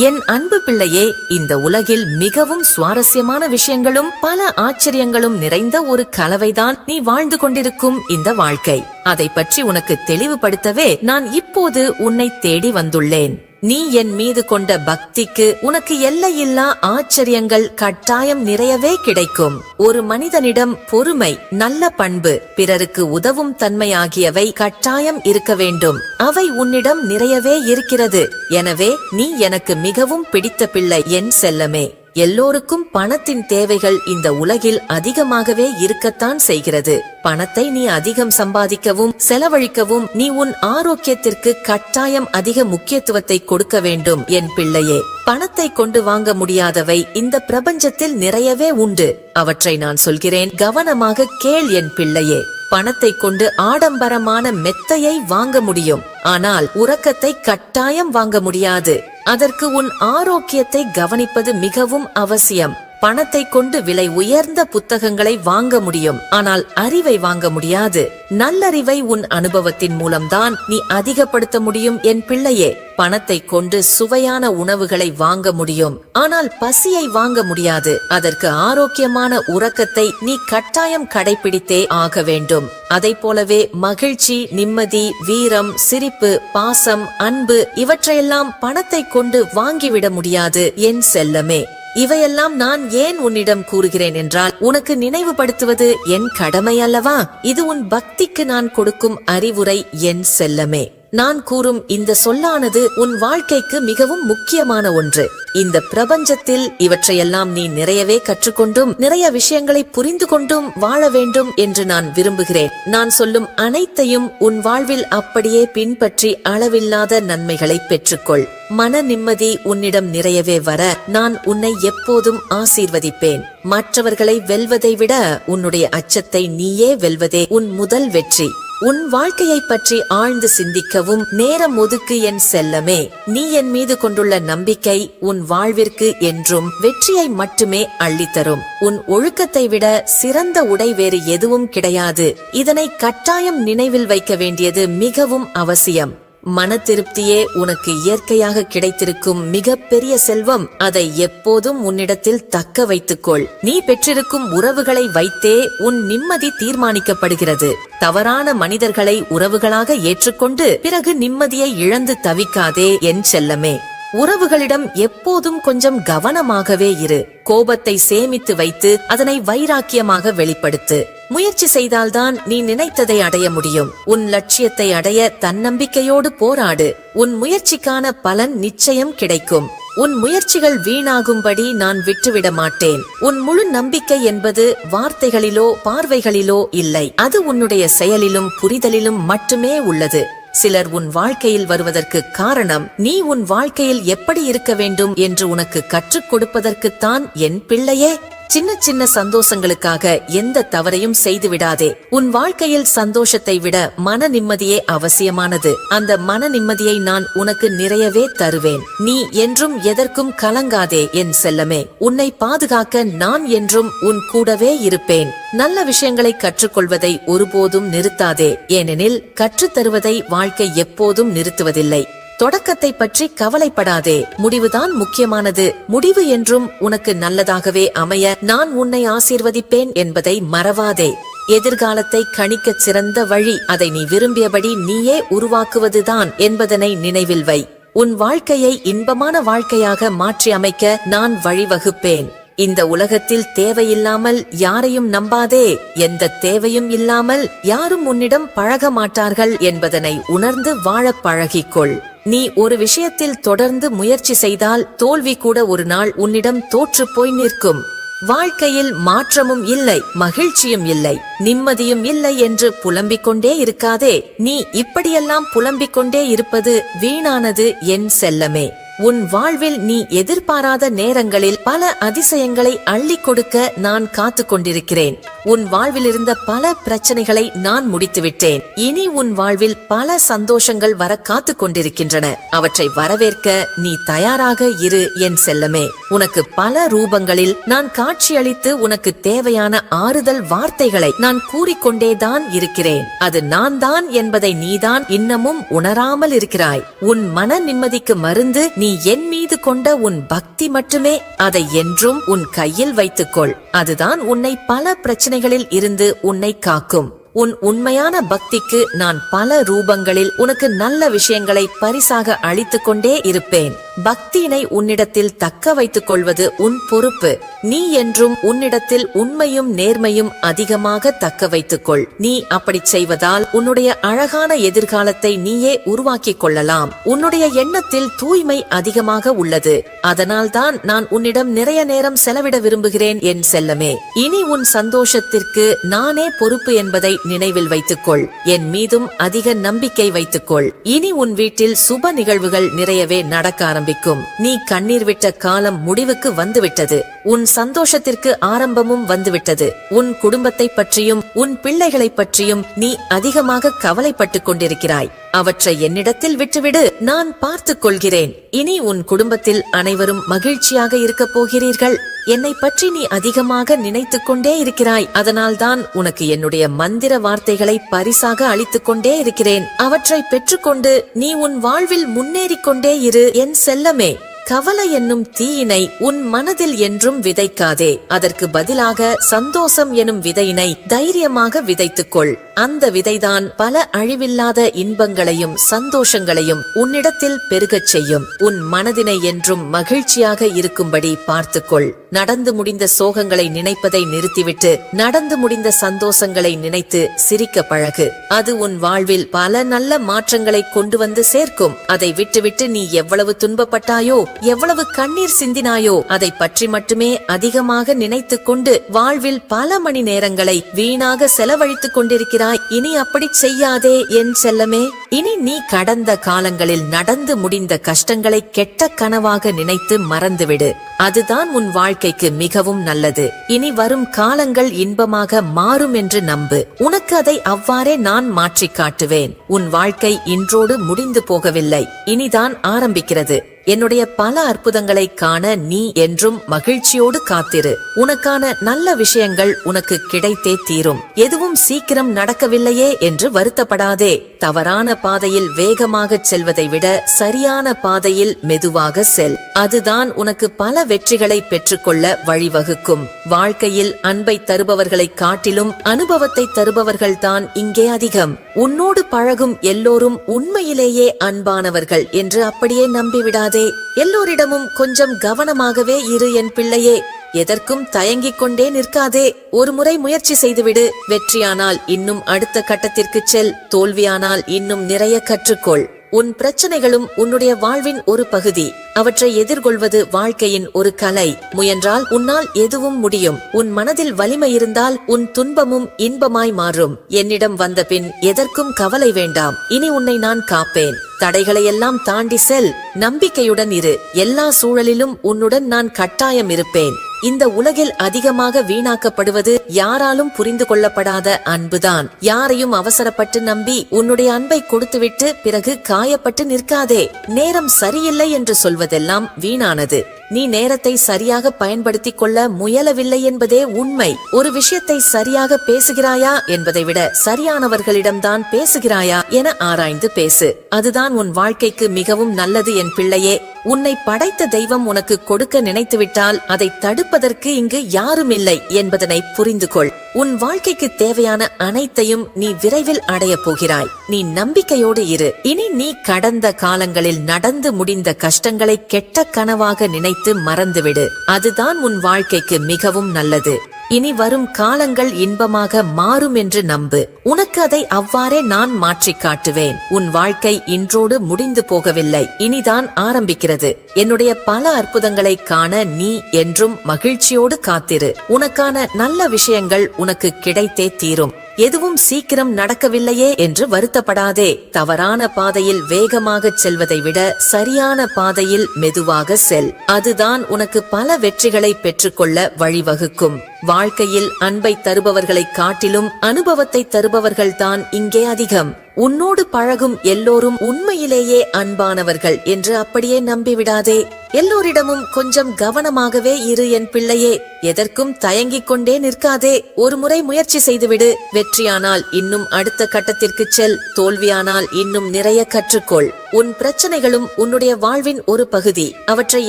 என் அன்பு பிள்ளையே இந்த உலகில் மிகவும் சுவாரஸ்யமான விஷயங்களும் பல ஆச்சரியங்களும் நிறைந்த ஒரு கலவைதான் நீ வாழ்ந்து கொண்டிருக்கும் இந்த வாழ்க்கை. அதை பற்றி உனக்கு தெளிவுபடுத்தவே நான் இப்போது உன்னை தேடி வந்துள்ளேன். நீ என் மீது கொண்ட பக்திக்கு உனக்கு எல்லையில்லா ஆச்சரியங்கள் கட்டாயம் நிறையவே கிடைக்கும். ஒரு மனிதனிடம் பொறுமை நல்ல பண்பு பிறருக்கு உதவும் தன்மை ஆகியவை கட்டாயம் இருக்க வேண்டும். அவை உன்னிடம் நிறையவே இருக்கிறது. எனவே நீ எனக்கு மிகவும் பிடித்த பிள்ளை என் செல்லமே. எல்லோருக்கும் பணத்தின் தேவைகள் இந்த உலகில் அதிகமாகவே இருக்கத்தான் செய்கிறது. பணத்தை நீ அதிகம் சம்பாதிக்கவும் செலவழிக்கவும் நீ உன் ஆரோக்கியத்திற்கு கட்டாயம் அதிக முக்கியத்துவத்தை கொடுக்க வேண்டும் என் பிள்ளையே. பணத்தை கொண்டு வாங்க முடியாதவை இந்த பிரபஞ்சத்தில் நிறையவே உண்டு. அவற்றை நான் சொல்கிறேன். கவனமாக கேள் என் பிள்ளையே. பணத்தை கொண்டு ஆடம்பரமான மெத்தையை வாங்க முடியும். ஆனால் உறக்கத்தை கட்டாயம் வாங்க முடியாது. அதற்கு உன் ஆரோக்கியத்தை கவனிப்பது மிகவும் அவசியம். பணத்தை கொண்டு விலை உயர்ந்த புத்தகங்களை வாங்க முடியும். ஆனால் அறிவை வாங்க முடியாது. நல்லறிவை உன் அனுபவத்தின் மூலம்தான் நீ அதிகப்படுத்த முடியும் என் பிள்ளையே. பணத்தை கொண்டு சுவையான உணவுகளை வாங்க முடியும். ஆனால் பசியை வாங்க முடியாது. அதற்கு ஆரோக்கியமான உறக்கத்தை நீ கட்டாயம் கடைபிடித்தே ஆக வேண்டும். அதை போலவே மகிழ்ச்சி நிம்மதி வீரம் சிரிப்பு பாசம் அன்பு இவற்றையெல்லாம் பணத்தை கொண்டு வாங்கிவிட முடியாது என் செல்லமே. இவையெல்லாம் நான் ஏன் உன்னிடம் கூறுகிறேன் என்றால் உனக்கு நினைவுபடுத்துவது என் கடமை அல்லவா? இது உன் பக்திக்கு நான் கொடுக்கும் அறிவுரை என் செல்லமே. நான் கூறும் இந்த சொல்லானது உன் வாழ்க்கைக்கு மிகவும் முக்கியமான ஒன்று. இந்த பிரபஞ்சத்தில் இவற்றையெல்லாம் நீ நிறையவே கற்றுக்கொண்டும் நிறைய விஷயங்களை புரிந்து கொண்டும் வாழ வேண்டும் என்று நான் விரும்புகிறேன். நான் சொல்லும் அனைத்தையும் உன் வாழ்வில் அப்படியே பின்பற்றி அளவில்லாத நன்மைகளை பெற்றுக்கொள். மன நிம்மதி உன்னிடம் நிறையவே வர நான் உன்னை எப்போதும் ஆசீர்வதிப்பேன். மற்றவர்களை வெல்வதை விட உன்னுடைய அச்சத்தை நீயே வெல்வதே உன் முதல் வெற்றி. உன் வாழ்க்கையை பற்றி ஆழ்ந்து சிந்திக்கவும் நேரம் ஒதுக்கு என் செல்லமே. நீ என் மீது கொண்டுள்ள நம்பிக்கை உன் வாழ்விற்கு என்றும் வெற்றியை மட்டுமே அள்ளித்தரும். உன் ஒழுக்கத்தை விட சிறந்த உடை வேறு எதுவும் கிடையாது. இதனை கட்டாயம் நினைவில் வைக்க வேண்டியது மிகவும் அவசியம். மன திருப்தியே உனக்கு இயற்கையாக கிடைத்திருக்கும் மிகப்பெரிய செல்வம். அதை எப்போதும் உன்னிடத்தில் தக்க வைத்துக்கொள். நீ பெற்றிருக்கும் உறவுகளை வைத்தே உன் நிம்மதி தீர்மானிக்கப்படுகிறது. தவறான மனிதர்களை உறவுகளாக ஏற்றுக்கொண்டு பிறகு நிம்மதியை இழந்து தவிக்காதே என் செல்லமே. உறவுகளிடம் எப்போதும் கொஞ்சம் கவனமாகவே இரு. கோபத்தை சேமித்து வைத்து அதனை வைராக்கியமாக வெளிப்படுத்து. முயற்சி செய்தால்தான் நீ நினைத்ததை அடைய முடியும். உன் லட்சியத்தை அடைய தன்னம்பிக்கையோடு போராடு. உன் முயற்சிக்கான பலன் நிச்சயம் கிடைக்கும். உன் முயற்சிகள் வீணாகும்படி நான் விட்டுவிட மாட்டேன். உன் முழு நம்பிக்கை என்பது வார்த்தைகளிலோ பார்வைகளிலோ இல்லை. அது உன்னுடைய செயலிலும் புரிதலிலும் மட்டுமே உள்ளது. சிலர் உன் வாழ்க்கையில் வருவதற்கு காரணம் நீ உன் வாழ்க்கையில் எப்படி இருக்க வேண்டும் என்று உனக்கு கற்றுக் கொடுப்பதற்குத்தான் என் பிள்ளையே. சின்ன சின்ன சந்தோஷங்களுக்காக எந்த தவறையும் செய்து விடாதே உன் வாழ்க்கையில் சந்தோஷத்தை விட மன நிம்மதியே அவசியமானது. அந்த மன நிம்மதியை நான் உனக்கு நிறையவே தருவேன். நீ என்றும் எதற்கும் கலங்காதே என் செல்லமே. உன்னை பாதுகாக்க நான் என்றும் உன் கூடவே இருப்பேன். நல்ல விஷயங்களை கற்றுக்கொள்வதை ஒருபோதும் நிறுத்தாதே. ஏனெனில் கற்றுத்தருவதை வாழ்க்கை எப்போதும் நிறுத்துவதில்லை. தொடக்கத்தை பற்றி கவலைப்படாதே. முடிவுதான் முக்கியமானது. முடிவு என்றும் உனக்கு நல்லதாகவே அமைய நான் உன்னை ஆசீர்வதிப்பேன் என்பதை மறவாதே. எதிர்காலத்தை கணிக்கச் சிறந்த வழி. அதை நீ விரும்பியபடி நீயே உருவாக்குவதுதான் என்பதனை நினைவில் வை. உன் வாழ்க்கையை இன்பமான வாழ்க்கையாக மாற்றி அமைக்க நான் வழிவகுப்பேன். இந்த உலகத்தில் தேவையில்லாமல் யாரையும் நம்பாதே. எந்த தேவையும் இல்லாமல் யாரும் உன்னிடம் பழக மாட்டார்கள் என்பதனை உணர்ந்து வாழப் பழகிக்கொள். நீ ஒரு விஷயத்தில் தொடர்ந்து முயற்சி செய்தால் தோல்வி கூட ஒரு நாள் உன்னிடம் தோற்று போய் நிற்கும். வாழ்க்கையில் மாற்றமும் இல்லை மகிழ்ச்சியும் இல்லை நிம்மதியும் இல்லை என்று புலம்பிக் கொண்டே இருக்காதே. நீ இப்படியெல்லாம் புலம்பிக் கொண்டே இருப்பது வீணானது என் செல்லமே. உன் வாழ்வில் நீ எதிர்பாராத நேரங்களில் பல அதிசயங்களை அள்ளி கொடுக்க நான் காத்து கொண்டிருக்கிறேன். உன் வாழ்வில் இருந்த பல பிரச்சனைகளை நான் முடித்துவிட்டேன். இனி உன் வாழ்வில் பல சந்தோஷங்கள் வர காத்து கொண்டிருக்கின்றன. அவற்றை வரவேற்க நீ தயாராக இரு என் செல்லமே. உனக்கு பல ரூபங்களில் நான் காட்சியளித்து உனக்கு தேவையான ஆறுதல் வார்த்தைகளை நான் கூறிக்கொண்டேதான் இருக்கிறேன். அது நான் தான் என்பதை நீதான் இன்னமும் உணராமல் இருக்கிறாய். உன் மன நிம்மதிக்கு மருந்து நீ நீ என் மீது கொண்ட உன் பக்தி மட்டுமே அதை என்றும் உன் கையில் வைத்துக்கொள். அதுதான் உன்னை பல பிரச்சனைகளில் இருந்து உன்னை காக்கும். உன் உண்மையான பக்திக்கு நான் பல ரூபங்களில் உனக்கு நல்ல விஷயங்களை பரிசாக அளித்துக்கொண்டே இருப்பேன். பக்தியினை உன்னிடத்தில் தக்க வைத்துக் கொள்வது உன் பொறுப்பு. நீ என்றும் உன்னிடத்தில் உண்மையும் நேர்மையும் அதிகமாக தக்க வைத்துக் கொள் நீ அப்படி செய்வதால் உன்னுடைய அழகான எதிர்காலத்தை நீயே உருவாக்கிக் கொள்ளலாம். உன்னுடைய எண்ணத்தில் தூய்மை அதிகமாக உள்ளது. அதனால்தான் நான் உன்னிடம் நிறைய நேரம் செலவிட விரும்புகிறேன் என் செல்லமே. இனி உன் சந்தோஷத்திற்கு நானே பொறுப்பு என்பதை நினைவில் வைத்துக்கொள். என் மீதும் அதிக நம்பிக்கை வைத்துக்கொள். இனி உன் வீட்டில் சுப நிகழ்வுகள் நிறையவே நடக்க ஆரம்பிக்கும். நீ கண்ணீர் விட்ட காலம் முடிவுக்கு வந்துவிட்டது. உன் சந்தோஷத்திற்கு ஆரம்பமும் வந்துவிட்டது. உன் குடும்பத்தை பற்றியும் உன் பிள்ளைகளை பற்றியும் நீ அதிகமாக கவலைப்பட்டுக் கொண்டிருக்கிறாய். அவற்றை என்னிடத்தில் விட்டுவிடு நான் பார்த்துக் கொள்கிறேன். இனி உன் குடும்பத்தில் அனைவரும் மகிழ்ச்சியாக இருக்கப் போகிறீர்கள். என்னை பற்றி நீ அதிகமாக நினைத்துக் கொண்டே இருக்கிறாய். அதனால்தான் உனக்கு என்னுடைய மந்திர வார்த்தைகளை பரிசாக அளித்துக் கொண்டே இருக்கிறேன். அவற்றை பெற்றுக்கொண்டு நீ உன் வாழ்வில் முன்னேறிக் கொண்டே இரு. என் செல்லமே கவலை என்னும் தீயினை உன் மனதில் என்றும் விதைக்காதே. அதற்கு பதிலாக சந்தோஷம் எனும் விதையினை தைரியமாக விதைத்துக்கொள் அந்த விதைதான் பல அழிவில்லாத இன்பங்களையும் சந்தோஷங்களையும் உன்னிடத்தில் பெருகச் செய்யும். உன் மனதினை என்றும் மகிழ்ச்சியாக இருக்கும்படி பார்த்துக்கொள் நடந்து முடிந்த சோகங்களை நினைப்பதை நிறுத்திவிட்டு நடந்து முடிந்த சந்தோஷங்களை நினைத்து சிரிக்க பழகு. அது உன் வாழ்வில் பல நல்ல மாற்றங்களை கொண்டு வந்து சேர்க்கும். அதை விட்டுவிட்டு நீ எவ்வளவு துன்பப்பட்டாயோ எவ்வளவு கண்ணீர் சிந்தினாயோ அதை பற்றி மட்டுமே அதிகமாக நினைத்துக் கொண்டு வாழ்வில் பல மணி நேரங்களை வீணாக செலவழித்துக் கொண்டிருக்கிறாய். இனி அப்படி செய்யாதே என் செல்லமே. இனி நீ கடந்த காலங்களில் நடந்து முடிந்த கஷ்டங்களை கெட்ட கனவாக நினைத்து மறந்துவிடு. அதுதான் உன் வாழ்க்கை. வாழ்க்கைக்கு மிகவும் நல்லது. இனி வரும் காலங்கள் இன்பமாக மாறும் என்று நம்பு. உனக்கு அதை அவ்வாறே நான் மாற்றிக் காட்டுவேன். உன் வாழ்க்கை இன்றோடு முடிந்து போகவில்லை. இனிதான் ஆரம்பிக்கிறது. என்னுடைய பல அற்புதங்களை காண நீ என்றும் மகிழ்ச்சியோடு காத்திரு. உனக்கான நல்ல விஷயங்கள் உனக்கு கிடைத்தே தீரும். எதுவும் சீக்கிரம் நடக்கவில்லையே என்று வருத்தப்படாதே. தவறான பாதையில் வேகமாக செல்வதை விட சரியான பாதையில் மெதுவாக செல். அதுதான் உனக்கு பல வெற்றிகளை பெற்றுக்கொள்ள வழிவகுக்கும். வாழ்க்கையில் அன்பை தருபவர்களை காட்டிலும் அனுபவத்தை தருபவர்கள் தான் இங்கே அதிகம். உன்னோடு பழகும் எல்லோரும் உண்மையிலேயே அன்பானவர்கள் என்று அப்படியே நம்பிவிடாதே. எல்லோரிடமும் கொஞ்சம் கவனமாகவே இரு என் பிள்ளையே. எதற்கும் தயங்கிக் கொண்டே நிற்காதே. ஒரு முறை முயற்சி செய்துவிடு. வெற்றியானால் இன்னும் அடுத்த கட்டத்திற்கு செல். தோல்வியானால் இன்னும் நிறைய கற்றுக்கொள். உன் பிரச்சனைகளும் உன்னுடைய வாழ்வின் ஒரு பகுதி. அவற்றை எதிர்கொள்வது வாழ்க்கையின் ஒரு கலை. முயன்றால் உன்னால் எதுவும் முடியும். உன் மனதில் வலிமை இருந்தால் உன் துன்பமும் இன்பமாய் மாறும். என்னிடம் வந்த பின் எதற்கும் கவலை வேண்டாம். இனி உன்னை நான் காப்பேன். தடைகளை எல்லாம் தாண்டி செல். நம்பிக்கையுடன் இரு. எல்லா சூழலிலும் உன்னுடன் நான் கட்டாயம் இருப்பேன். இந்த உலகில் அதிகமாக வீணாக்கப்படுவது யாராலும் புரிந்து கொள்ளப்படாத அன்புதான். யாரையும் அவசரப்பட்டு நம்பி உன்னுடைய அன்பை கொடுத்துவிட்டு பிறகு காயப்பட்டு நிற்காதே. நேரம் சரியில்லை என்று சொல்வதெல்லாம் வீணானது. நீ நேரத்தை சரியாக பயன்படுத்திக் கொள்ள முயலவில்லை என்பதே உண்மை. ஒரு விஷயத்தை சரியாக பேசுகிறாயா என்பதை விட சரியானவர்களிடம்தான் பேசுகிறாயா என ஆராய்ந்து பேசு. அதுதான் உன் வாழ்க்கைக்கு மிகவும் நல்லது என் பிள்ளையே. உன்னை படைத்த தெய்வம் உனக்கு கொடுக்க நினைத்துவிட்டால் அதை தடுப்பதற்கு இங்கு யாரும் இல்லை என்பதனை புரிந்து கொள் உன் வாழ்க்கைக்கு தேவையான அனைத்தையும் நீ விரைவில் அடையப் போகிறாய். நீ நம்பிக்கையோடு இரு. இனி நீ கடந்த காலங்களில் நடந்து முடிந்த கஷ்டங்களை கெட்ட கனவாக நினைத்து மறந்துவிடு. அதுதான் உன் வாழ்க்கைக்கு மிகவும் நல்லது. இனி வரும் காலங்கள் இன்பமாக மாறும் என்று நம்பு. உனக்கு அதை அவ்வாறே நான் மாற்றிக் காட்டுவேன். உன் வாழ்க்கை இன்றோடு முடிந்து போகவில்லை. இனிதான் ஆரம்பிக்கிறது. என்னுடைய பல அற்புதங்களை காண நீ என்றும் மகிழ்ச்சியோடு காத்திரு. உனக்கான நல்ல விஷயங்கள் உனக்கு கிடைத்தே தீரும். எதுவும் சீக்கிரம் நடக்கவில்லையே என்று வருத்தப்படாதே. தவறான பாதையில் வேகமாக செல்வதை விட சரியான பாதையில் மெதுவாக செல். அதுதான் உனக்கு பல வெற்றிகளை பெற்றுக்கொள்ள வழிவகுக்கும். வாழ்க்கையில் அன்பை தருபவர்களை காட்டிலும் அனுபவத்தை தருபவர்கள்தான் இங்கே அதிகம். உன்னோடு பழகும் எல்லோரும் உண்மையிலேயே அன்பானவர்கள் என்று அப்படியே நம்பிவிடாதே. எல்லோரிடமும் கொஞ்சம் கவனமாகவே இரு என் பிள்ளையே. எதற்கும் தயங்கிக் கொண்டே நிற்காதே. ஒரு முறை முயற்சி செய்துவிடு. வெற்றியானால் இன்னும் அடுத்த கட்டத்திற்கு செல். தோல்வியானால் இன்னும் நிறைய கற்றுக்கொள். உன் பிரச்சனைகளும் உன்னுடைய வாழ்வின் ஒரு பகுதி. அவற்றை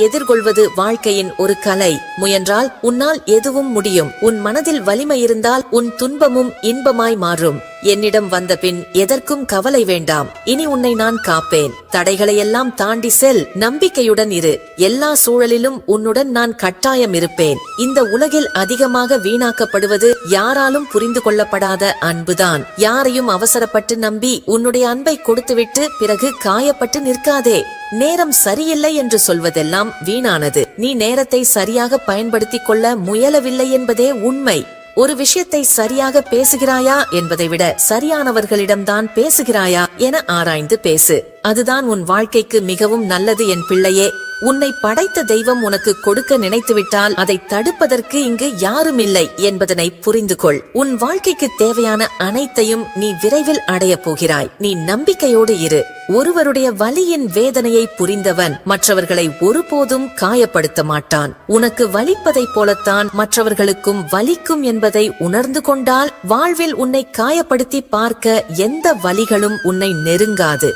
எதிர்கொள்வது வாழ்க்கையின் ஒரு கலை. முயன்றால் உன்னால் எதுவும் முடியும். உன் மனதில் வலிமை இருந்தால் உன் துன்பமும் இன்பமாய் மாறும். என்னிடம் வந்த பின் எதற்கும் கவலை வேண்டாம். இனி உன்னை நான் காப்பேன். தடைகளை எல்லாம் தாண்டி செல். நம்பிக்கையுடன் இரு. எல்லா சூழலிலும் உன்னுடன் நான் கட்டாயம் இருப்பேன். இந்த உலகில் அதிகமாக வீணாக்கப்படுவது யாராலும் புரிந்து கொள்ளப்படாத அன்புதான். யாரையும் அவசரப்பட்டு நம்பி உன்னுடைய அன்பை கொடுத்துவிட்டு பிறகு காயப்பட்டு நிற்காதே. நேரம் சரியில்லை என்று சொல்வதெல்லாம் வீணானது. நீ நேரத்தை சரியாக பயன்படுத்திக் கொள்ள முயலவில்லை என்பதே உண்மை. ஒரு விஷயத்தை சரியாக பேசுகிறாயா என்பதை விட சரியானவர்களிடம்தான் பேசுகிறாயா என ஆராய்ந்து பேசு. அதுதான் உன் வாழ்க்கைக்கு மிகவும் நல்லது என் பிள்ளையே. உன்னை படைத்த தெய்வம் உனக்கு கொடுக்க நினைத்துவிட்டால் அதை தடுப்பதற்கு இங்கு யாரும் இல்லை என்பதனை புரிந்து கொள் உன் வாழ்க்கைக்கு தேவையான அனைத்தையும் நீ விரைவில் அடையப் போகிறாய். நீ நம்பிக்கையோடு இரு. ஒருவருடைய வலியின் வேதனையை புரிந்தவன் மற்றவர்களை ஒருபோதும் காயப்படுத்த மாட்டான். உனக்கு வலிப்பதைப் போலத்தான் மற்றவர்களுக்கும் வலிக்கும் என்பதை உணர்ந்து கொண்டால் வாழ்வில் உன்னை காயப்படுத்தி பார்க்க எந்த வலிகளும் உன்னை நெருங்காது.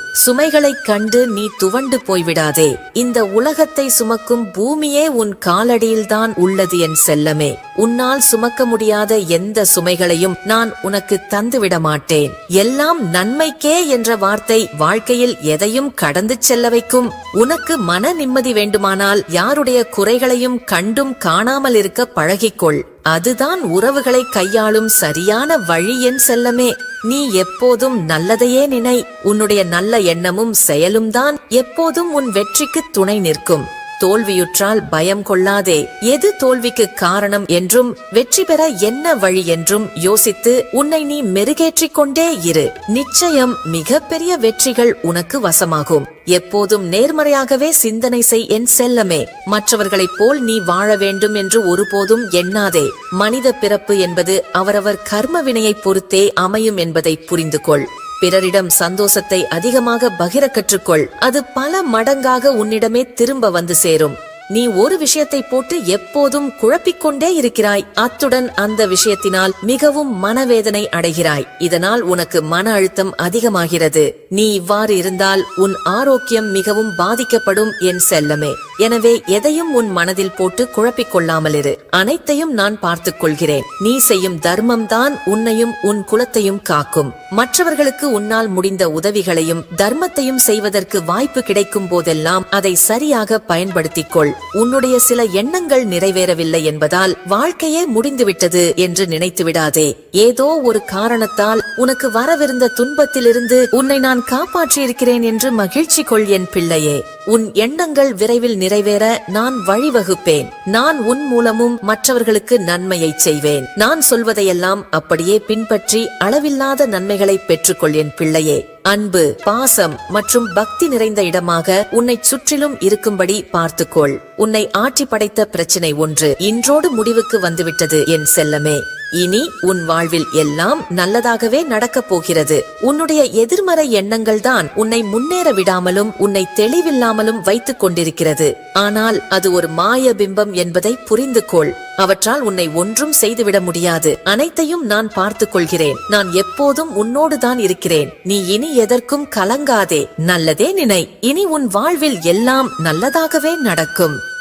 சுமைகளைக் கண்டு நீ துவண்டு போய்விடாதே. இந்த உலகத்தை சுமக்கும் பூமியே உன் காலடியில்தான் உள்ளது என் செல்லமே. உன்னால் சுமக்க முடியாத எந்த சுமைகளையும் நான் உனக்கு தந்துவிட மாட்டேன். எல்லாம் நன்மைக்கே என்ற வார்த்தை வாழ்க்கையில் எதையும் கடந்து செல்ல வைக்கும். உனக்கு மன நிம்மதி வேண்டுமானால் யாருடைய குறைகளையும் கண்டும் காணாமல் இருக்க பழகிக்கொள். அதுதான் உறவுகளை கையாளும் சரியான வழி என் செல்லமே. நீ எப்போதும் நல்லதையே நினை. உன்னுடைய நல்ல எண்ணமும் செயலும் தான் எப்போதும் உன் வெற்றிக்கு துணை நிற்கும். தோல்வியுற்றால் பயம் கொள்ளாதே. எது தோல்விக்கு காரணம் என்றும் வெற்றி பெற என்ன வழி என்றும் யோசித்து உன்னை நீ மெருகேற்றிக் கொண்டே இரு. நிச்சயம் மிகப்பெரிய வெற்றிகள் உனக்கு வசமாகும். எப்போதும் நேர்மறையாகவே சிந்தனை செய் என் செல்லமே. மற்றவர்களைப் போல் நீ வாழ வேண்டும் என்று ஒருபோதும் எண்ணாதே. மனித பிறப்பு என்பது அவரவர் கர்ம வினையைப் பொறுத்தே அமையும் என்பதை புரிந்து கொள் பிறரிடம் சந்தோஷத்தை அதிகமாக பகிர கற்றுக்கொள். அது பல மடங்காக உன்னிடமே திரும்ப வந்து சேரும். நீ ஒரு விஷயத்தை போட்டு எப்போதும் குழப்பிக்கொண்டே இருக்கிறாய். அத்துடன் அந்த விஷயத்தினால் மிகவும் மனவேதனை அடைகிறாய். இதனால் உனக்கு மன அழுத்தம் அதிகமாகிறது. நீ இவ்வாறு இருந்தால் உன் ஆரோக்கியம் மிகவும் பாதிக்கப்படும் என் செல்லமே. எனவே எதையும் உன் மனதில் போட்டு குழப்பிக் கொள்ளாமல் இரு. அனைத்தையும் நான் பார்த்துக் கொள்கிறேன். நீ செய்யும் தர்மம் தான் உன்னையும் உன் குலத்தையும் காக்கும். மற்றவர்களுக்கு உன்னால் முடிந்த உதவிகளையும் தர்மத்தையும் செய்வதற்கு வாய்ப்பு கிடைக்கும் போதெல்லாம் அதை சரியாக பயன்படுத்திக் கொள் உன்னுடைய சில எண்ணங்கள் நிறைவேறவில்லை என்பதால் வாழ்க்கையே முடிந்துவிட்டது என்று நினைத்து விடாதே ஏதோ ஒரு காரணத்தால் உனக்கு வரவிருந்த துன்பத்திலிருந்து உன்னை நான் காப்பாற்றியிருக்கிறேன் என்று மகிழ்ச்சி கொள் என் பிள்ளையே. உன் எண்ணங்கள் விரைவில் நிறைவேற நான் வழிவகுப்பேன். நான் உன் மூலமும் மற்றவர்களுக்கு நன்மையை செய்வேன். நான் சொல்வதையெல்லாம் அப்படியே பின்பற்றி அளவில்லாத நன்மைகளை பெற்றுக்கொள் என் பிள்ளையே. அன்பு பாசம் மற்றும் பக்தி நிறைந்த இடமாக உன்னை சுற்றிலும் இருக்கும்படி பார்த்துக்கொள். உன்னை ஆட்சி படைத்த பிரச்சனை ஒன்று இன்றோடு முடிவுக்கு வந்துவிட்டது என் செல்லமே. இனி உன் வாழ்வில் எல்லாம் நல்லதாகவே நடக்கப் போகிறது. உன்னுடைய எதிர்மறை எண்ணங்கள் தான் உன்னை முன்னேற விடாமலும் உன்னை தெளிவில்லாமலும் வைத்துக் கொண்டிருக்கிறது. ஆனால் அது ஒரு மாய பிம்பம் என்பதை புரிந்து கொள். அவற்றால் உன்னை ஒன்றும் செய்துவிட முடியாது. அனைத்தையும் நான் பார்த்துக் கொள்கிறேன். நான் எப்போதும் உன்னோடு தான் இருக்கிறேன். நீ இனி எதற்கும் கலங்காதே. நல்லதே நினை. இனி உன் வாழ்வில் எல்லாம் நல்லதாகவே நடக்கும்.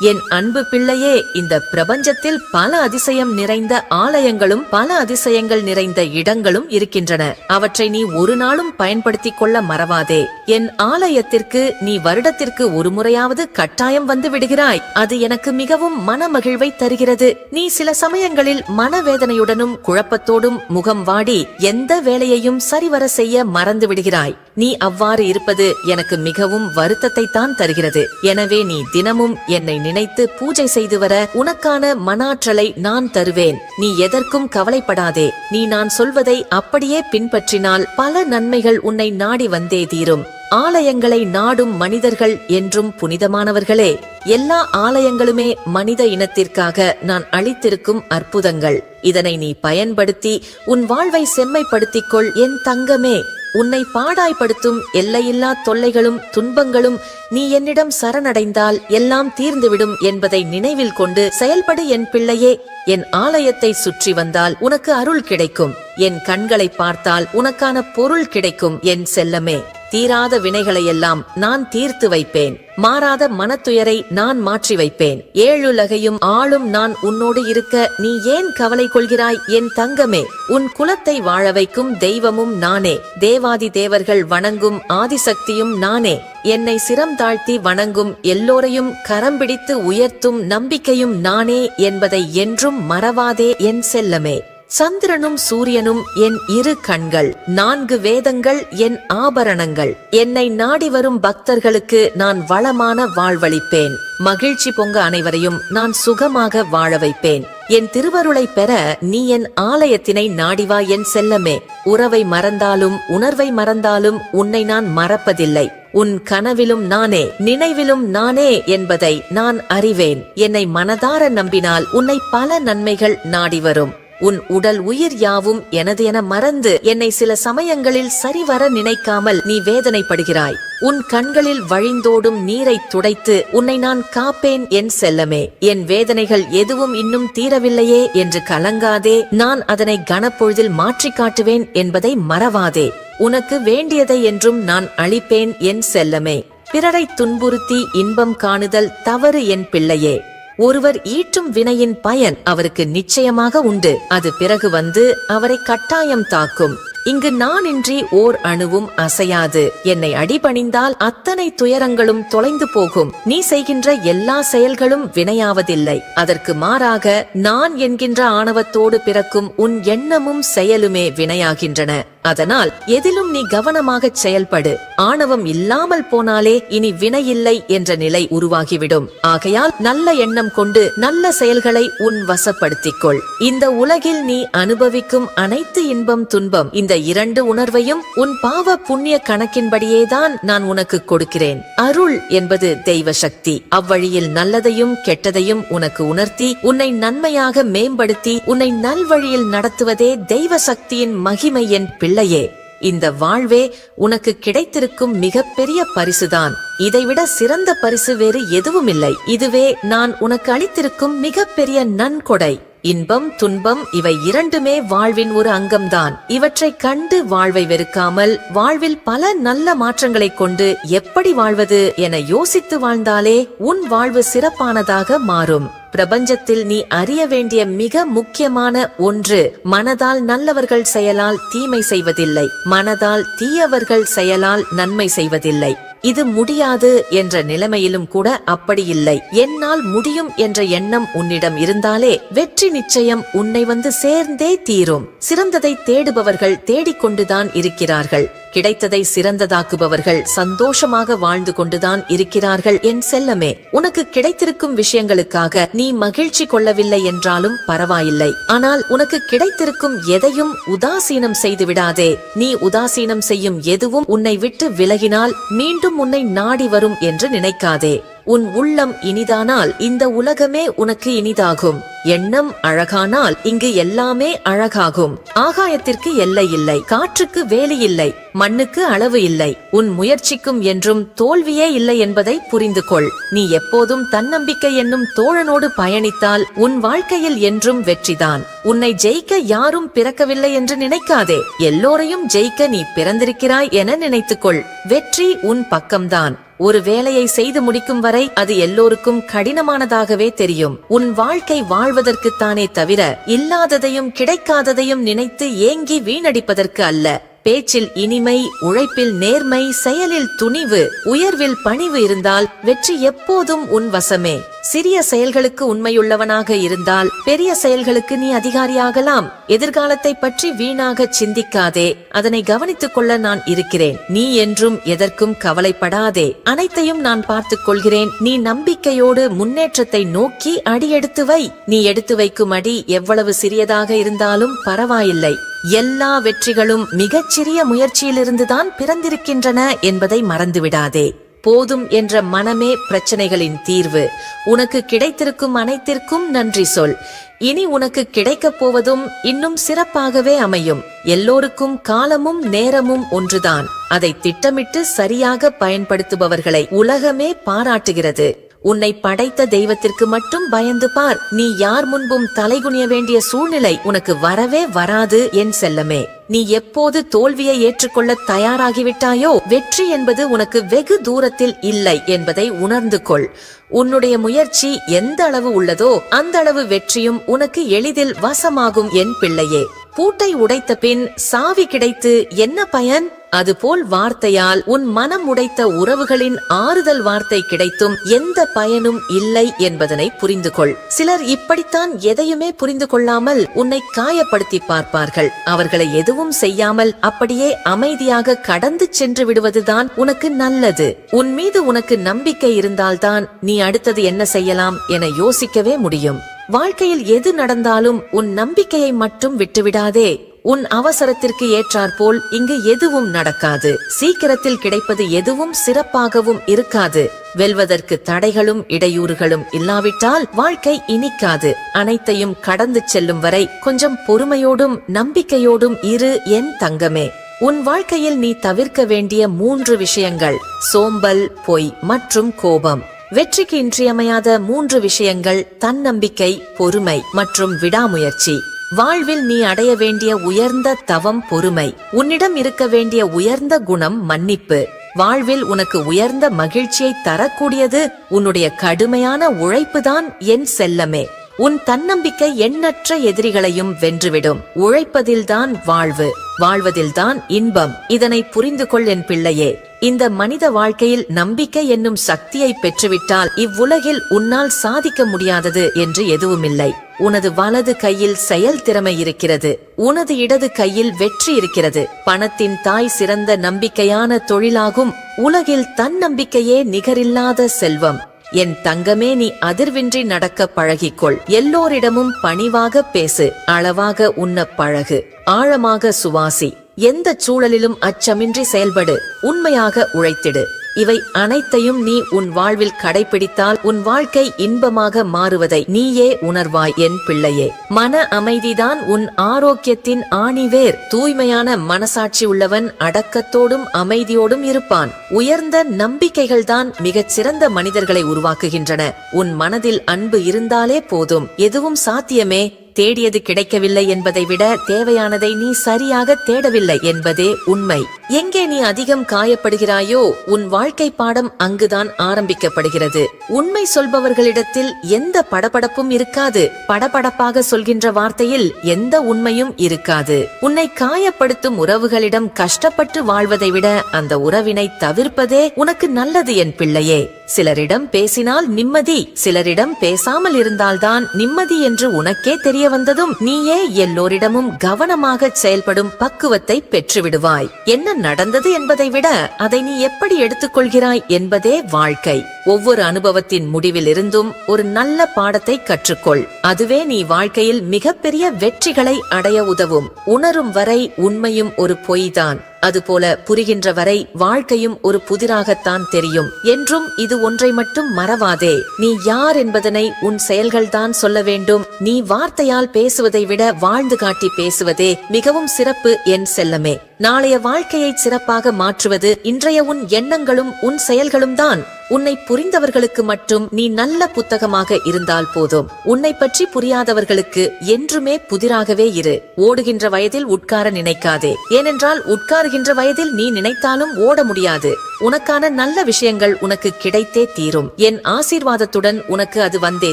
என் அன்பு பிள்ளையே இந்த பிரபஞ்சத்தில் பல அதிசயம் நிறைந்த ஆலயங்களும் பல அதிசயங்கள் நிறைந்த இடங்களும் இருக்கின்றன. அவற்றை நீ ஒரு நாளும் பயன்படுத்திக் கொள்ள மறவாதே. என் ஆலயத்திற்கு நீ வருடத்திற்கு ஒரு முறையாவது கட்டாயம் வந்து விடுகிறாய். அது எனக்கு மிகவும் மனமகிழ்வை தருகிறது. நீ சில சமயங்களில் மனவேதனையுடனும் குழப்பத்தோடும் முகம் வாடி எந்த வேலையையும் சரிவர செய்ய மறந்து விடுகிறாய். நீ அவ்வாறு இருப்பது எனக்கு மிகவும் வருத்தத்தை தான் தருகிறது. எனவே நீ தினமும் என்னை நினைத்து பூஜை செய்து வர உனக்கான மனாற்றலை நான் தருவேன். நீ எதற்கும் கவலைப்படாதே. நீ நான் சொல்வதை அப்படியே பின்பற்றினால் பல நன்மைகள் உன்னை நாடி வந்தே தீரும். ஆலயங்களை நாடும் மனிதர்கள் என்றும் புனிதமானவர்களே எல்லா ஆலயங்களுமே மனித இனத்திற்காக நான் அளித்திருக்கும் அற்புதங்கள். இதனை நீ பயன்படுத்தி உன் வாழ்வை செம்மைப்படுத்திக் கொள் என் தங்கமே. உன்னை பாடாய்படுத்தும் எல்லையில்லா தொல்லைகளும் துன்பங்களும் நீ என்னிடம் சரணடைந்தால் எல்லாம் தீர்ந்துவிடும் என்பதை நினைவில் கொண்டு செயல்படு என் பிள்ளையே. என் ஆலயத்தை சுற்றி வந்தால் உனக்கு அருள் கிடைக்கும். என் கண்களை பார்த்தால் உனக்கான பொருள் கிடைக்கும் என் செல்லமே. தீராத வினைகளையெல்லாம் நான் தீர்த்து வைப்பேன். மாறாத மனத்துயரை நான் மாற்றி வைப்பேன். ஏழுலகையும் ஆளும் நான் உன்னோடு இருக்க நீ ஏன் கவலை கொள்கிறாய்? என் தங்கமே உன் குலத்தை வாழ வைக்கும் தெய்வமும் நானே. தேவாதி தேவர்கள் வணங்கும் ஆதிசக்தியும் நானே. என்னை சிரம் தாழ்த்தி வணங்கும் எல்லோரையும் கரம் பிடித்து உயர்த்தும் நம்பிக்கையும் நானே என்பதை என்றும் மறவாதே என் செல்லமே. சந்திரனும் சூரியனும் என் இரு கண்கள். நான்கு வேதங்கள் என் ஆபரணங்கள். என்னை நாடி வரும் பக்தர்களுக்கு நான் வளமான வாழ்வளிப்பேன். மகிழ்ச்சி பொங்க அனைவரையும் நான் சுகமாக வாழ வைப்பேன். என் திருவருளை பெற நீ என் ஆலயத்தினை நாடிவா என் செல்லமே. உறவை மறந்தாலும் உணர்வை மறந்தாலும் உன்னை நான் மறப்பதில்லை. உன் கனவிலும் நானே நினைவிலும் நானே என்பதை நான் அறிவேன். என்னை மனதார நம்பினால் உன்னை பல நன்மைகள் நாடி வரும். உன் உடல் உயிர் யாவும் எனது என மறந்து என்னை சில சமயங்களில் சரிவர நினைக்காமல் நீ வேதனைப்படுகிறாய். உன் கண்களில் வழிந்தோடும் நீரை துடைத்து உன்னை நான் காப்பேன் என் செல்லமே. என் வேதனைகள் எதுவும் இன்னும் தீரவில்லையே என்று கலங்காதே. நான் அதனை கனப்பொழுதில் மாற்றி காட்டுவேன் என்பதை மறவாதே. உனக்கு வேண்டியதை என்றும் நான் அளிப்பேன் என் செல்லமே. பிறரை துன்புறுத்தி இன்பம் காணுதல் தவறு என் பிள்ளையே. ஒருவர் ஈட்டும் வினையின் பயன் அவருக்கு நிச்சயமாக உண்டு. அது பிறகு வந்து அவரை கட்டாயம் தாக்கும். இங்கு நானின்றி ஓர் அணுவும் அசையாது. என்னை அடிபணிந்தால் அத்தனை துயரங்களும் தொலைந்து போகும். நீ செய்கின்ற எல்லா செயல்களும் வினையாவதில்லை. அதற்கு மாறாக நான் என்கின்ற ஆணவத்தோடு பிறக்கும் உன் எண்ணமும் செயலுமே வினையாகின்றன. அதனால் எதிலும் நீ கவனமாக செயல்படு. ஆணவம் இல்லாமல் போனாலே இனி வினையில்லை என்ற நிலை உருவாகிவிடும். ஆகையால் நல்ல எண்ணம் கொண்டு நல்ல செயல்களை உன் வசப்படுத்திக் கொள். இந்த உலகில் நீ அனுபவிக்கும் அனைத்து இன்பம் துன்பம் இந்த இரண்டு உணர்வையும் உன் பாவ புண்ணிய கணக்கின்படியேதான் நான் உனக்கு கொடுக்கிறேன். அருள் என்பது தெய்வ சக்தி. அவ்வழியில் நல்லதையும் கெட்டதையும் உனக்கு உணர்த்தி உன்னை நன்மையாக மேம்படுத்தி உன்னை நல்வழியில் நடத்துவதே தெய்வ சக்தியின் மகிமை என் பிள்ளையே. இந்த வாழ்வே உனக்கு கிடைத்திருக்கும் மிகப்பெரிய பரிசுதான். இதைவிட சிறந்த பரிசு வேறு எதுவுமில்லை. இதுவே நான் உனக்கு அளித்திருக்கும் மிகப்பெரிய நன்கொடை. இன்பம் துன்பம் இவை இரண்டுமே வாழ்வின் ஒரு அங்கம்தான். இவற்றை கண்டு வாழ்வை வெறுக்காமல் வாழ்வில் பல நல்ல மாற்றங்களைக் கொண்டு எப்படி வாழ்வது என யோசித்து வாழ்ந்தாலே உன் வாழ்வு சிறப்பானதாக மாறும். பிரபஞ்சத்தில் நீ அறிய வேண்டிய மிக முக்கியமான ஒன்று மனதால் நல்லவர்கள் செயலால் தீமை செய்வதில்லை. மனதால் தீயவர்கள் செயலால் நன்மை செய்வதில்லை. இது முடியாது என்ற நிலைமையிலும் கூட அப்படி இல்லை என்னால் முடியும் என்ற எண்ணம் உன்னிடம் இருந்தாலே வெற்றி நிச்சயம் உன்னை வந்து சேர்ந்தே தீரும். சிறந்ததை தேடுபவர்கள் தேடிக்கொண்டுதான் இருக்கிறார்கள். கிடைத்ததை சிறந்ததாக்குபவர்கள் சந்தோஷமாக வாழ்ந்து கொண்டுதான் இருக்கிறார்கள் என் செல்லமே. உனக்கு கிடைத்திருக்கும் விஷயங்களுக்காக நீ மகிழ்ச்சி கொள்ளவில்லை என்றாலும் பரவாயில்லை. ஆனால் உனக்கு கிடைத்திருக்கும் எதையும் உதாசீனம் செய்து விடாதே நீ உதாசீனம் செய்யும் எதுவும் உன்னை விட்டு விலகினால் மீண்டும் உன்னை நாடி வரும் என்று நினைக்காதே. உன் உள்ளம் இனிதானால் இந்த உலகமே உனக்கு இனிதாகும். எண்ணம் அழகானால் இங்கு எல்லாமே அழகாகும். ஆகாயத்திற்கு எல்லை இல்லை. காற்றுக்கு வேலி இல்லை. மண்ணுக்கு அளவு இல்லை. உன் முயற்சிக்கும் என்றும் தோல்வியே இல்லை என்பதை புரிந்து கொள். நீ எப்போதும் தன்னம்பிக்கை என்னும் தோழனோடு பயணித்தால் உன் வாழ்க்கையில் என்றும் வெற்றிதான். உன்னை ஜெயிக்க யாரும் பிறக்கவில்லை என்று நினைக்காதே. எல்லோரையும் ஜெயிக்க நீ பிறந்திருக்கிறாய் என நினைத்துக்கொள். வெற்றி உன் பக்கம்தான். ஒரு வேலையை செய்து முடிக்கும் வரை அது எல்லோருக்கும் கடினமானதாகவே தெரியும். உன் வாழ்க்கை வாழ்வதற்குத்தானே தவிர இல்லாததையும் கிடைக்காததையும் நினைத்து ஏங்கி வீணடிப்பதற்கு அல்ல. பேச்சில் இனிமை உழைப்பில் நேர்மை செயலில் துணிவு உயர்வில் பணிவு இருந்தால் வெற்றி எப்போதும் உன் வசமே. சிறிய செயல்களுக்கு உண்மையுள்ளவனாக இருந்தால் பெரிய செயல்களுக்கு நீ அதிகாரியாகலாம். எதிர்காலத்தை பற்றி வீணாக சிந்திக்காதே. அதனை கவனித்துக் கொள்ள நான் இருக்கிறேன். நீ என்றும் எதற்கும் கவலைப்படாதே. அனைத்தையும் நான் பார்த்துக் கொள்கிறேன். நீ நம்பிக்கையோடு முன்னேற்றத்தை நோக்கி அடியெடுத்து வை. நீ எடுத்து வைக்கும் அடி எவ்வளவு சிறியதாக இருந்தாலும் பரவாயில்லை. எல்லா வெற்றிகளும் மிகச்சிறிய முயற்சியிலிருந்துதான் பிறந்திருக்கின்றன என்பதை மறந்துவிடாதே. போதும் என்ற மனமே பிரச்சனைகளின் தீர்வு. உனக்கு கிடைத்திருக்கும் அனைத்திற்கும் நன்றி சொல். இனி உனக்கு கிடைக்கப் போவதும் இன்னும் சிறப்பாகவே அமையும். எல்லோருக்கும் காலமும் நேரமும் ஒன்றுதான். அதை திட்டமிட்டு சரியாக பயன்படுத்துபவர்களை உலகமே பாராட்டுகிறது. உன்னை படைத்த தெய்வத்திற்கு மட்டும் பயந்து பார். நீ யார் முன்பும் தலைகுனிய வேண்டிய சூழ்நிலை உனக்கு வரவே வராது என் செல்லமே. நீ எப்போது தோல்வியை ஏற்றுக்கொள்ள தயாராகிவிட்டாயோ வெற்றி என்பது உனக்கு வெகு தூரத்தில் இல்லை என்பதை உணர்ந்து கொள். உன்னுடைய முயற்சி எந்த அளவு உள்ளதோ அந்த அளவு வெற்றியும் உனக்கு எளிதில் வசமாகும் என் பிள்ளையே. பூட்டை உடைத்த பின் சாவி கிடைத்து என்ன பயன்? அதுபோல் வார்த்தையால் உன் மனம் உடைத்த உறவுகளின் ஆறுதல் வார்த்தை கிடைத்தும் எந்த பயனும் இல்லை என்பதனை புரிந்து கொள். சிலர் இப்படித்தான் எதையுமே புரிந்து கொள்ளாமல் உன்னை காயப்படுத்தி பார்ப்பார்கள். அவர்களை எதுவும் செய்யாமல் அப்படியே அமைதியாக கடந்து சென்று விடுவதுதான் உனக்கு நல்லது. உன் மீது உனக்கு நம்பிக்கை இருந்தால்தான் நீ அடுத்தது என்ன செய்யலாம் என யோசிக்கவே முடியும். வாழ்க்கையில் எது நடந்தாலும் உன் நம்பிக்கையை மட்டும் விட்டுவிடாதே. உன் அவசரத்திற்கு ஏற்றாற்போல் இங்கு எதுவும் நடக்காது. சீக்கிரத்தில் கிடைப்பது எதுவும் சிறப்பாகவும் இருக்காது. வெல்வதற்கு தடைகளும் இடையூறுகளும் இல்லாவிட்டால் வாழ்க்கை இனிக்காது. அனைத்தையும் கடந்து செல்லும் வரை கொஞ்சம் பொறுமையோடும் நம்பிக்கையோடும் இரு என் தங்கமே. உன் வாழ்க்கையில் நீ தவிர்க்க வேண்டிய மூன்று விஷயங்கள் சோம்பல் பொய் மற்றும் கோபம். வெற்றிக்கு இன்றியமையாத மூன்று விஷயங்கள் தன்னம்பிக்கை பொறுமை மற்றும் விடாமுயற்சி. வாழ்வில் நீ அடைய வேண்டிய உயர்ந்த தவம் பொறுமை. உன்னிடம் இருக்க வேண்டிய உயர்ந்த குணம் மன்னிப்பு. வாழ்வில் உனக்கு உயர்ந்த மகிழ்ச்சியை தரக்கூடியது உன்னுடைய கடுமையான உழைப்புதான் என் செல்லமே. உன் தன்னம்பிக்கை எண்ணற்ற எதிரிகளையும் வென்றுவிடும். உழைப்பதில்தான் வாழ்வு வாழ்வதில்தான் இன்பம். இதனை புரிந்து கொள் என் பிள்ளையே. இந்த மனித வாழ்க்கையில் நம்பிக்கை என்னும் சக்தியை பெற்றுவிட்டால் இவ்வுலகில் உன்னால் சாதிக்க முடியாதது என்று எதுவுமில்லை. உனது வலது கையில் செயல் திறமை இருக்கிறது. உனது இடது கையில் வெற்றி இருக்கிறது. பணத்தின் தாய் சிறந்த நம்பிக்கையான தொழிலாகும். உலகில் தன்னம்பிக்கையே நிகரில்லாத செல்வம். என் தங்கமே நீ அதிர்வின்றி நடக்க பழகிக்கொள். எல்லோரிடமும் பணிவாக பேசு அளவாக உண்ண பழகு ஆழமாக சுவாசி. எந்த சூழலிலும் அச்சமின்றி செயல்படு உண்மையாக உழைத்திடு. இவை அனைத்தையும் நீ உன் வாழ்வில் கடைபிடித்தால் உன் வாழ்க்கை இன்பமாக மாறுவதை நீயே உணர்வாய் என் பிள்ளையே. மன அமைதிதான் உன் ஆரோக்கியத்தின் ஆணிவேர். தூய்மையான மனசாட்சி உள்ளவன் அடக்கத்தோடும் அமைதியோடும் இருப்பான். உயர்ந்த நம்பிக்கைகள்தான் மிகச் சிறந்த மனிதர்களை உருவாக்குகின்றன. உன் மனதில் அன்பு இருந்தாலே போதும். எதுவும் சாத்தியமே. தேடியது கிடைக்கவில்லை என்பதை விட தேவையானதை நீ சரியாக தேடவில்லை என்பதே உண்மை. எங்கே நீ அதிகம் காயப்படுகிறாயோ உன் வாழ்க்கை பாடம் அங்குதான் ஆரம்பிக்கப்படுகிறது. உண்மை சொல்பவர்களிடத்தில் எந்த படபடப்பும் இருக்காது. படபடப்பாக சொல்கின்ற வார்த்தையில் எந்த உண்மையும் இருக்காது. உன்னை காயப்படுத்தும் உறவுகளிடம் கஷ்டப்பட்டு வாழ்வதை விட அந்த உறவினை தவிர்ப்பதே உனக்கு நல்லது என் பிள்ளையே. சிலரிடம் பேசினால் நிம்மதி சிலரிடம் பேசாமல் இருந்தால்தான் நிம்மதி என்று உனக்கே தெரிய வந்ததும் நீயே எல்லோரிடமும் கவனமாக செயல்படும் பக்குவத்தை பெற்றுவிடுவாய். என்ன நடந்தது என்பதை விட அதை நீ எப்படி எடுத்துக்கொள்கிறாய் என்பதே வாழ்க்கை. ஒவ்வொரு அனுபவத்தின் முடிவில் இருந்தும் ஒரு நல்ல பாடத்தை கற்றுக்கொள். அதுவே நீ வாழ்க்கையில் மிகப்பெரிய வெற்றிகளை அடைய உதவும். உணரும் வரை உண்மையும் ஒரு பொய்தான். அதுபோல புரிகின்ற வரை வாழ்க்கையும் ஒரு புதிராகத்தான் தெரியும். என்றும் இது ஒன்றை மட்டும் மறவாதே. நீ யார் என்பதனை உன் செயல்கள்தான் சொல்ல வேண்டும். நீ வார்த்தையால் பேசுவதை விட வாழ்ந்து காட்டி பேசுவதே மிகவும் சிறப்பு என் செல்லமே. நாளைய வாழ்க்கையை சிறப்பாக மாற்றுவது இன்றைய உன் எண்ணங்களும் உன் செயல்களும் தான். உன்னை புரிந்தவர்களுக்கு மட்டும் நீ நல்ல புத்தகமாக இருந்தால் போதும். உன்னை பற்றி புரியாதவர்களுக்கு என்றுமே புதிராகவே இரு. ஓடுகின்ற வயதில் உட்கார நினைக்காதே. ஏனென்றால் உட்காருகின்ற வயதில் நீ நினைத்தாலும் ஓட முடியாது. உனக்கான நல்ல விஷயங்கள் உனக்கு கிடைத்தே தீரும். என் ஆசீர்வாதத்துடன் உனக்கு அது வந்தே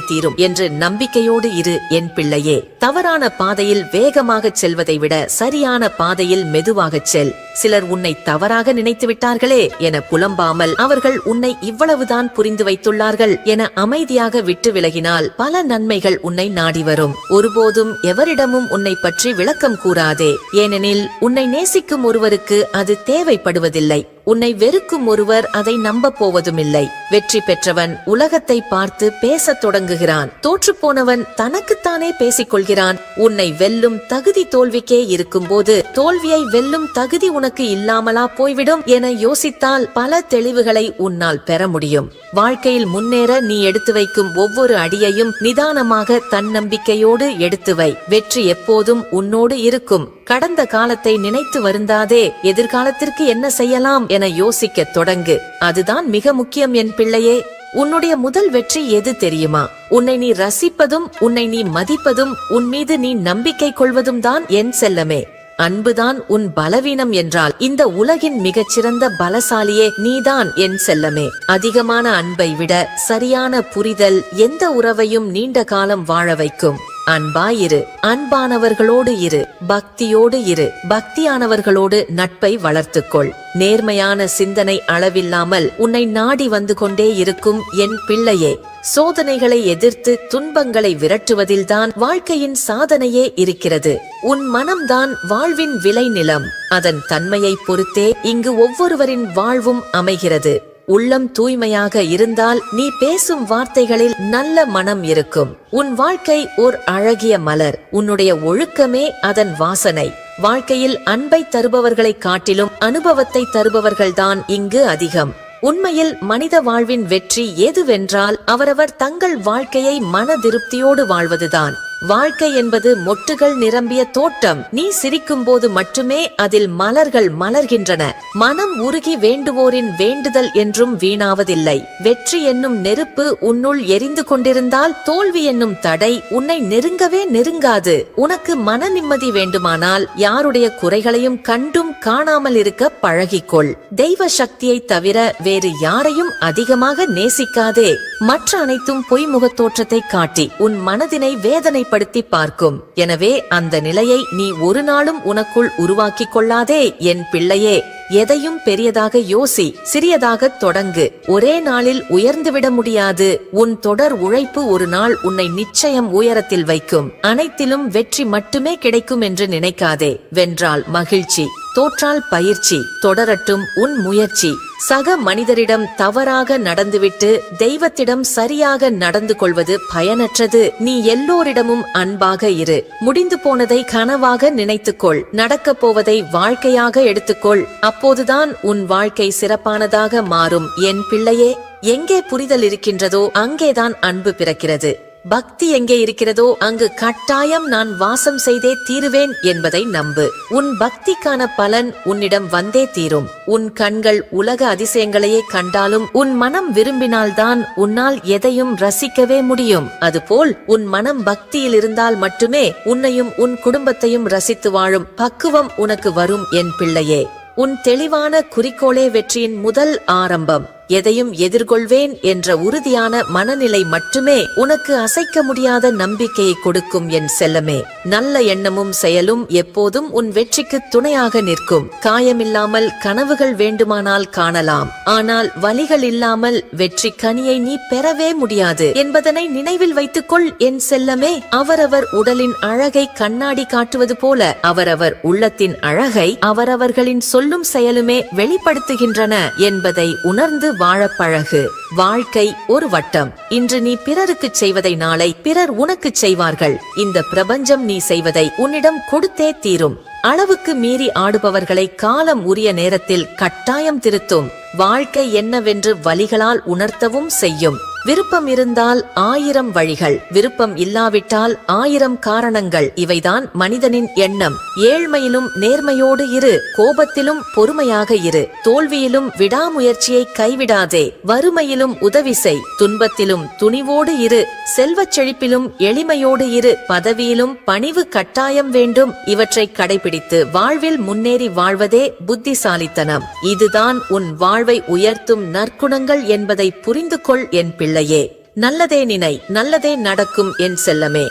தீரும் என்று நம்பிக்கையோடு இரு என் பிள்ளையே. தவறான பாதையில் வேகமாக செல்வதை விட சரியான பாதையில் மெதுவாகச் செல். சிலர் உன்னை தவறாக நினைத்து விட்டார்களே என புலம்பாமல் அவர்கள் உன்னை இவ்வளவுதான் புரிந்து வைத்துள்ளார்கள் என அமைதியாக விட்டு விலகினால் பல நன்மைகள் உன்னை நாடி வரும். ஒருபோதும் எவரிடமும் உன்னை பற்றி விளக்கம் கூறாதே. ஏனெனில் உன்னை நேசிக்கும் ஒருவருக்கு அது தேவைப்படுவதில்லை. உன்னை வெறுக்கும் ஒருவர் அதை நம்பப் போவதுமில்லை வெற்றி பெற்றவன் உலகத்தை பார்த்து பேசத் தொடங்குகிறான். தோற்றுப்போனவன் தனக்குத்தானே பேசிக் கொள்கிறான் உன்னை வெல்லும் தகுதி தோல்விக்கே இருக்கும்போது தோல்வியை வெல்லும் தகுதி உனக்கு இல்லாமலா போய்விடும் என யோசித்தால் பல தெளிவுகளை உன்னால் பெற முடியும். வாழ்க்கையில் முன்னேற நீ எடுத்து வைக்கும் ஒவ்வொரு அடியையும் நிதானமாக தன்னம்பிக்கையோடு எடுத்து வை. வெற்றி எப்போதும் உன்னோடு இருக்கும். கடந்த காலத்தை நினைத்து வருந்தாதே எதிர்காலத்திற்கு என்ன செய்யலாம் என யோசிக்க தொடங்கு. அதுதான் மிக முக்கியம் என் பிள்ளையே. உன்னுடைய முதல் வெற்றி எது தெரியுமா? உன்னை நீ ரசிப்பதும் உன்னை நீ மதிப்பதும் உன் மீது நீ நம்பிக்கை கொள்வதும் தான் என் செல்லமே. அன்புதான் உன் பலவீனம் என்றால் இந்த உலகின் மிகச்சிறந்த பலசாலியே நீதான் என் செல்லமே. அதிகமான அன்பை விட சரியான புரிதல் எந்த உறவையும் நீண்ட காலம் வாழ வைக்கும். அன்பாயிரு அன்பானவர்களோடு இரு. பக்தியோடு இரு. பக்தியானவர்களோடு நட்பை வளர்த்துக்கொள். நேர்மையான சிந்தனை அளவில்லாமல் உன்னை நாடி வந்து கொண்டே இருக்கும் என் பிள்ளையே. சோதனைகளை எதிர்த்து துன்பங்களை விரட்டுவதில்தான் வாழ்க்கையின் சாதனையே இருக்கிறது. உன் மனம்தான் வாழ்வின் விளைநிலம். அதன் தன்மையை பொறுத்தே இங்கு ஒவ்வொருவரின் வாழ்வும் அமைகிறது. உள்ளம் தூய்மையாக இருந்தால் நீ பேசும் வார்த்தைகளில் நல்ல மனம் இருக்கும். உன் வாழ்க்கை ஓர் அழகிய மலர். உன்னுடைய ஒழுக்கமே அதன் வாசனை. வாழ்க்கையில் அன்பை தருபவர்களை காட்டிலும் அனுபவத்தை தருபவர்கள்தான் இங்கு அதிகம். உண்மையில் மனித வாழ்வின் வெற்றி எதுவென்றால் அவரவர் தங்கள் வாழ்க்கையை மன திருப்தியோடு வாழ்வதுதான். வாழ்க்கை என்பது மொட்டுகள் நிரம்பிய தோட்டம். நீ சிரிக்கும் போது மட்டுமே அதில் மலர்கள் மலர்கின்றன. மனம் உருகி வேண்டுவோரின் வேண்டுதல் என்றும் வீணாவதில்லை. வெற்றி என்னும் நெருப்பு உன்னுள் எரிந்து கொண்டிருந்தால் தோல்வி என்னும் தடை உன்னை நெருங்கவே நெருங்காது. உனக்கு மன நிம்மதி வேண்டுமானால் யாருடைய குறைகளையும் கண்டும் காணாமல் இருக்க பழகிக்கொள். தெய்வ சக்தியை தவிர வேறு யாரையும் அதிகமாக நேசிக்காதே. மற்ற அனைத்தும் பொய்முகத் தோற்றத்தை காட்டி உன் மனதினை வேதனை தனிமைப்படுத்தி பார்க்கும். எனவே அந்த நிலையை நீ ஒரு நாளும் உனக்குள் உருவாக்கிக் கொள்ளாதே என் பிள்ளையே. எதையும் பெரியதாக யோசி சிறியதாக தொடங்கு. ஒரே நாளில் உயர்ந்துவிட முடியாது. உன் தொடர் உழைப்பு ஒரு நாள் உன்னை நிச்சயம் உயரத்தில் வைக்கும். அனைத்திலும் வெற்றி மட்டுமே கிடைக்கும் என்று நினைக்காதே. வென்றால் மகிழ்ச்சி. தோற்றால் பயிற்சி தொடரட்டும் உன் முயற்சி. சக மனிதரிடம் தவறாக நடந்துவிட்டு தெய்வத்திடம் சரியாக நடந்து கொள்வது பயனற்றது. நீ எல்லோரிடமும் அன்பாக இரு. முடிந்து போனதை கனவாக நினைத்துக்கொள். நடக்கப் போவதை வாழ்க்கையாக எடுத்துக்கொள். அப்போதுதான் உன் வாழ்க்கை சிறப்பானதாக மாறும். என் பிள்ளையே எங்கே புரிதல் இருக்கின்றதோ அங்கேதான் அன்பு பிறக்கிறது. பக்தி எங்கே இருக்கிறதோ அங்கு கட்டாயம் நான் வாசம் செய்தே தீருவேன் என்பதை நம்பு. உன் பக்திக்கான பலன் உன்னிடம் வந்தே தீரும். உன் கண்கள் உலக அதிசயங்களையே கண்டாலும் உன் மனம் விரும்பினால்தான் உன்னால் எதையும் ரசிக்கவே முடியும். அதுபோல் உன் மனம் பக்தியில் இருந்தால் மட்டுமே உன்னையும் உன் குடும்பத்தையும் ரசித்து வாழும் பக்குவம் உனக்கு வரும் என் பிள்ளையே. உன் தெளிவான குறிக்கோளே வெற்றியின் முதல் ஆரம்பம். எதையும் எதிர்கொள்வேன் என்ற உறுதியான மனநிலை மட்டுமே உனக்கு அசைக்க முடியாத நம்பிக்கையை கொடுக்கும் என் செல்லமே. நல்ல எண்ணமும் செயலும் எப்போதும் உன் வெற்றிக்கு துணையாக நிற்கும். காயமில்லாமல் கனவுகள் வேண்டுமானால் காணலாம். ஆனால் வலிகள் இல்லாமல் வெற்றி கனியை நீ பெறவே முடியாது என்பதனை நினைவில் வைத்துக்கொள் என் செல்லமே. அவரவர் உடலின் அழகை கண்ணாடி காட்டுவது போல அவரவர் உள்ளத்தின் அழகை அவரவர்களின் சொல்லும் செயலுமே வெளிப்படுத்துகின்றன என்பதை உணர்ந்து வாழப்பழகு. வாழ்க்கை ஒரு வட்டம். இன்று நீ பிறருக்கு செய்வதை நாளை பிறர் உனக்கு செய்வார்கள். இந்த பிரபஞ்சம் நீ செய்வதை உன்னிடம் கொடுத்தே தீரும். அளவுக்கு மீறி ஆடுபவர்களை காலம் உரிய நேரத்தில் கட்டாயம் திருத்தும். வாழ்க்கை என்னவென்று வலிகளால் உணர்த்தவும் செய்யும். விருப்பம் இருந்தால் ஆயிரம் வழிகள் விருப்பம் இல்லாவிட்டால் ஆயிரம் காரணங்கள் இவைதான் மனிதனின் எண்ணம். ஏழ்மையிலும் நேர்மையோடு இரு கோபத்திலும் பொறுமையாக இரு தோல்வியிலும் விடாமுயற்சியை கைவிடாதே வறுமையிலும் உதவி செய் துன்பத்திலும் துணிவோடு இரு செல்வச் செழிப்பிலும் எளிமையோடு இரு பதவியிலும் பணிவு கட்டாயம் வேண்டும் இவற்றை கடைபிடித்து வாழ்வில் முன்னேறி வாழ்வதே புத்திசாலித்தனம். இதுதான் உன் வாழ்வை உயர்த்தும் நற்குணங்கள் என்பதை புரிந்து கொள் என் பிள்ளையே நல்லதே நினை நல்லதே நடக்கும் என் செல்லமே.